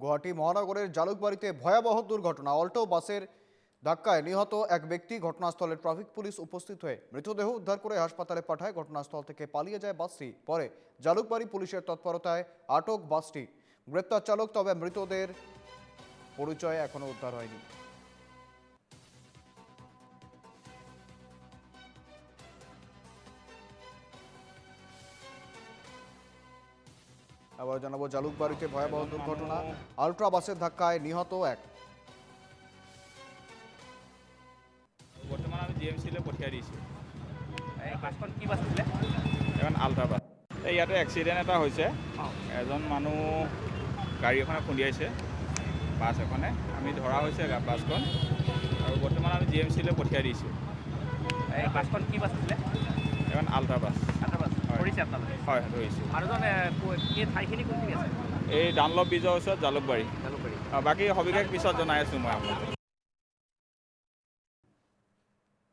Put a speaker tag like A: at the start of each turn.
A: গুয়াহাটি মহানগরের জালুকবাড়িতে ভয়াবহ দুর্ঘটনা, অল্টো বাসের ধাক্কায় নিহত এক ব্যক্তি ঘটনাস্থলে ট্রাফিক পুলিশ উপস্থিত হয়ে মৃতদেহ উদ্ধার করে হাসপাতালে পাঠায়। ঘটনাস্থল থেকে পালিয়ে যায় বাসটি। পরে জালুকবাড়ি পুলিশের তৎপরতায় আটক বাসটি। গ্রেপ্তার চালক, তবে মৃতদের পরিচয় এখনও উদ্ধার হয়নি। আবার জানাব জালুকবাড়িতে ভয়াবহ দুর্ঘটনা। আলট্রা বাসের ধাক্কায় নিহত এক।
B: বৰ্তমান আমি জি এম চিলৈ পঠিয়াই দিছোঁ
C: কি বাছ আছিলে
B: এখন আল্ট্ৰা বাছ। এই ইয়াতে এক্সিডেণ্ট এটা হৈছে। এজন মানুহ গাড়ী এখনে খুন্দিয়াইছে বাছ এখনে। আমি ধৰা হৈছে বাছখন। আৰু বৰ্তমান আমি জি এম চিলৈ পঠিয়াই দিছোঁ।
C: এই বাছখন কি বাছ আছিলে
B: এখন আল্ট্ৰা বাছ।
C: ধৰিছে আপোনালোকে?
B: হয় ধৰিছোঁ।
C: মানুহজন ক- এই ঠাইখিনি কোনখিনি আছে?
B: এই ডানলপ ব্ৰিজৰ ওচৰত জালুকবাৰী।
C: জালুকবাৰী।
B: আৰু বাকী সবিশেষ পিছত জনাই আছোঁ মই আপোনালোকক।